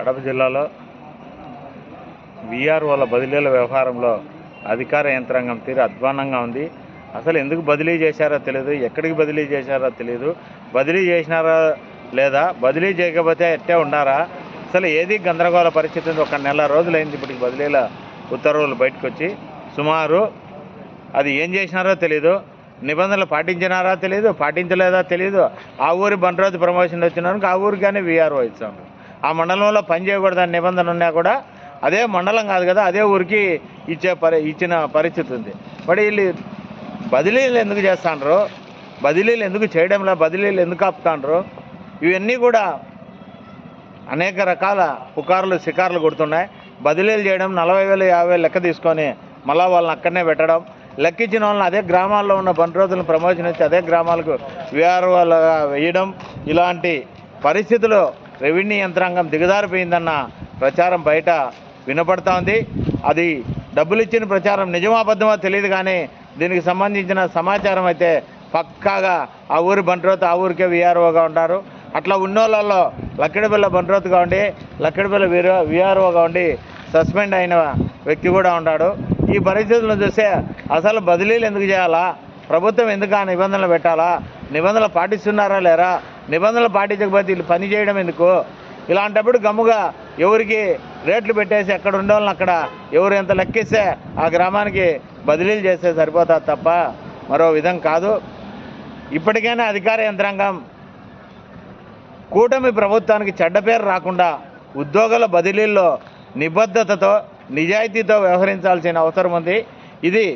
కడప జిల్లాలో వీఆర్ఓల బదిలీల వ్యవహారంలో అధికార యంత్రాంగం తీరు అధ్వానంగా ఉంది. అసలు ఎందుకు బదిలీ చేశారో తెలియదు ఎక్కడికి బదిలీ చేశారో తెలియదు బదిలీ చేసినారా లేదా? బదిలీ చేయకపోతే ఎట్టే ఉన్నారా అసలు ఏది గందరగోళ పరిస్థితి ఒక నెల రోజులైంది ఇప్పటికి బదిలీల ఉత్తర్వులు బయటకు వచ్చి సుమారు అది ఏం చేసినారో తెలియదు నిబంధనలు పాటించినారా తెలియదు పాటించలేదా తెలియదు ఆ ఊరి బండ్రోజు ప్రమోషన్ వచ్చినానికి ఆ ఊరిగానే వీఆర్ఓ ఇచ్చాము. ఆ మండలంలో పనిచేయకూడదని నిబంధన ఉన్నా కూడా అదే మండలం కాదు కదా అదే ఊరికి ఇచ్చే పరి ఇచ్చిన పరిస్థితి ఉంది. మరి వీళ్ళు బదిలీలు ఎందుకు చేస్తాండ్రు? బదిలీలు ఎందుకు చేయడంలో బదిలీలు ఎందుకు ఆపుతాండ్రు? ఇవన్నీ కూడా అనేక రకాల పుకార్లు షికార్లు కొడుతున్నాయి. బదిలీలు చేయడం నలభై వేలు యాభై లెక్క తీసుకొని మళ్ళా వాళ్ళని అక్కడనే పెట్టడం. లెక్కించిన వాళ్ళని అదే గ్రామాల్లో ఉన్న బండి రోజులను ప్రమోషన్ ఇచ్చి అదే గ్రామాలకు విఆర్ఓలుగా వేయడం. ఇలాంటి పరిస్థితులు రెవెన్యూ యంత్రాంగం దిగజారిపోయిందన్న ప్రచారం బయట వినపడతా ఉంది. అది డబ్బులు ఇచ్చిన ప్రచారం నిజమాబద్ధమో తెలియదు కానీ దీనికి సంబంధించిన సమాచారం అయితే పక్కాగా ఆ ఊరి బంట్రోత్ ఆ ఊరికే విఆర్ఓగా ఉంటారు అట్లా ఉన్నోళ్ళల్లో లక్కిడిపల్లి బంట్రోత్గా ఉండి లక్కిడిపల్లి వీరో విఆర్ఓగా ఉండి సస్పెండ్ అయిన వ్యక్తి కూడా ఉన్నాడు ఈ పరిస్థితులను చూస్తే అసలు బదిలీలు ఎందుకు చేయాలా? ప్రభుత్వం ఎందుకు ఆ నిబంధనలు పెట్టాలా? నిబంధనలు పాటిస్తున్నారా లేరా? నిబంధనలు పాటించకపోతే వీళ్ళు పని చేయడం ఎందుకు? ఇలాంటప్పుడు గమ్ముగా ఎవరికి రేట్లు పెట్టేసి ఎక్కడ ఉండవాలని అక్కడ ఎవరు ఎంత లెక్కిస్తే ఆ గ్రామానికి బదిలీలు చేస్తే సరిపోతుంది తప్ప మరో విధం కాదు. ఇప్పటికైనా అధికార యంత్రాంగం కూటమి ప్రభుత్వానికి చెడ్డ పేరు రాకుండా ఉద్యోగుల బదిలీల్లో నిబద్ధతతో నిజాయితీతో వ్యవహరించాల్సిన అవసరం ఉంది. ఇది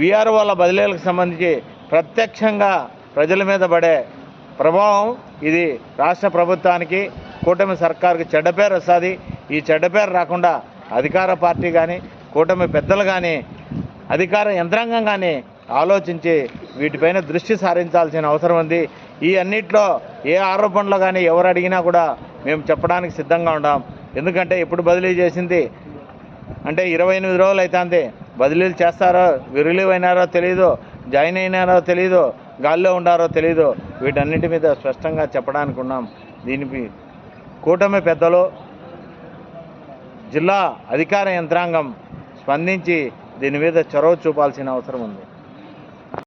విఆర్ఓల బదిలీలకు సంబంధించి ప్రత్యక్షంగా ప్రజల మీద పడే ప్రభావం ఇది రాష్ట్ర ప్రభుత్వానికి కూటమి సర్కార్కి చెడ్డ పేరు వస్తుంది. ఈ చెడ్డ పేరు రాకుండా అధికార పార్టీ కానీ కూటమి పెద్దలు కానీ అధికార యంత్రాంగం కానీ ఆలోచించి వీటిపైన దృష్టి సారించాల్సిన అవసరం ఉంది. ఈ అన్నిట్లో ఏ ఆరోపణలు కానీ ఎవరు అడిగినా కూడా మేము చెప్పడానికి సిద్ధంగా ఉన్నాం. ఎందుకంటే ఇప్పుడు బదిలీ చేసింది అంటే ఇరవై ఎనిమిది రోజులు అవుతుంది బదిలీలు చేస్తారో రిలీవ్ అయినారో తెలియదు జాయిన్ అయినారో తెలియదు గాల్లో ఉండారో తెలియదు వీటన్నిటి మీద స్పష్టంగా చెప్పడానికి ఉన్నాం. దీనికి కూటమి పెద్దలు జిల్లా అధికార యంత్రాంగం స్పందించి దీని మీద చొరవ చూపాల్సిన అవసరం ఉంది.